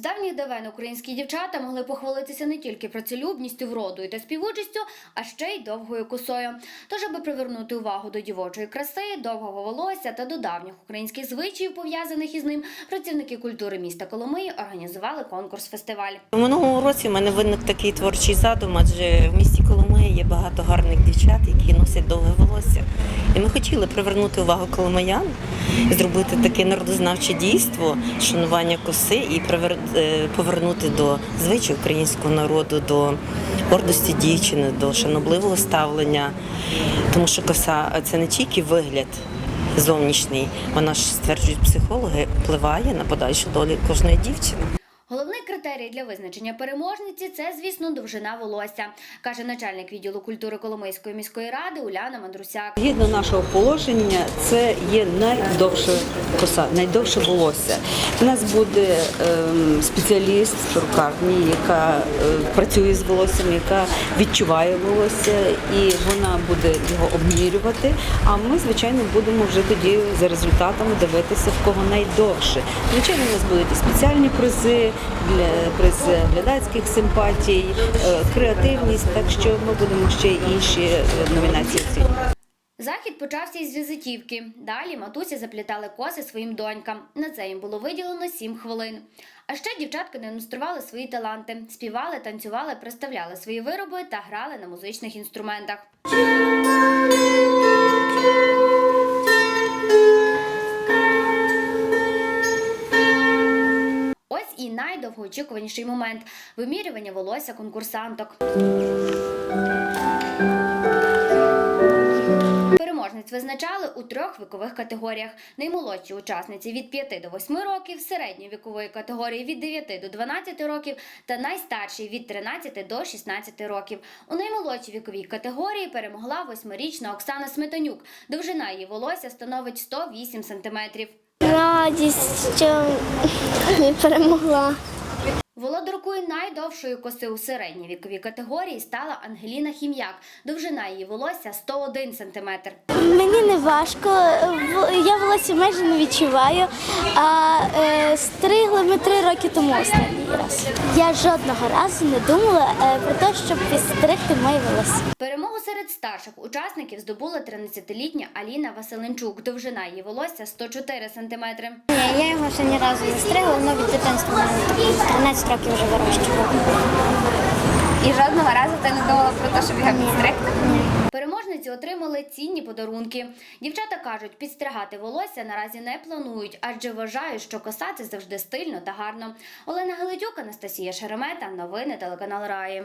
З давніх давен українські дівчата могли похвалитися не тільки працелюбністю, вродою та співучістю, а ще й довгою косою. Тож, аби привернути увагу до дівочої краси, довгого волосся та до давніх українських звичаїв, пов'язаних із ним, працівники культури міста Коломиї організували конкурс-фестиваль. У минулому році в мене виник такий творчий задум, адже в місті Коломиї є багато гарних дівчат, які носять довге волосся. І ми хотіли привернути увагу коломиян, зробити таке народознавче дійство, шанування коси і привер- е, повернути до звичай українського народу, до гордості дівчини, до шанобливого ставлення. Тому що коса це не тільки вигляд зовнішній, вона ж стверджують психологи, впливає на подальшу долю кожної дівчини. Головний критерій для визначення переможниці це, звісно, довжина волосся, каже начальник відділу культури Коломийської міської ради Уляна Мандрусяк. Згідно нашого положення, це є найдовша коса, найдовше волосся. У нас буде ем, спеціаліст з перукарні, яка е, працює з волоссям, яка відчуває волосся, і вона буде його обмірювати. А ми, звичайно, будемо вже тоді за результатами дивитися, в кого найдовше. Звичайно, у нас будуть і спеціальні призи приз глядацьких симпатій, е, креативність. Так що ми будемо ще інші е, номінації оцінювати. Захід почався із візитівки. Далі матусі заплітали коси своїм донькам. На це їм було виділено 7 хвилин. А ще дівчатки демонстрували свої таланти, співали, танцювали, представляли свої вироби та грали на музичних інструментах. Найдовгоочікуваніший момент вимірювання волосся конкурсанток. Переможниць визначали у трьох вікових категоріях: наймолодші учасниці від 5 до 8 років, середньої вікової категорії від 9 до 12 років та найстарші від 13 до 16 років. У наймолодшій віковій категорії перемогла восьмирічна Оксана Сметанюк. Довжина її волосся становить 108 сантиметрів. Радість, що не перемогла. Володаркою найдовшої коси у середній віковій категорії стала Ангеліна Хім'як. Довжина її волосся 101 сантиметр. Мені не важко, я волосся майже не відчуваю, а е, стригли ми три роки тому останній раз. Я жодного разу не думала е, про те, щоб підстригти моє волосся. Перемогу серед старших учасників здобула 13-літня Аліна Василенчук. Довжина її волосся 104 сантиметри. Ні, я його ще ні разу не стригла, воно від дитинства 13 років вже вирощувала. І жодного разу ти не думала про те, щоб його підстригти? Переможниці отримали цінні подарунки. Дівчата кажуть, підстригати волосся наразі не планують, адже вважають, що коса це завжди стильно та гарно. Олена Геледюк, Анастасія Шеремета. Новини телеканал Раї.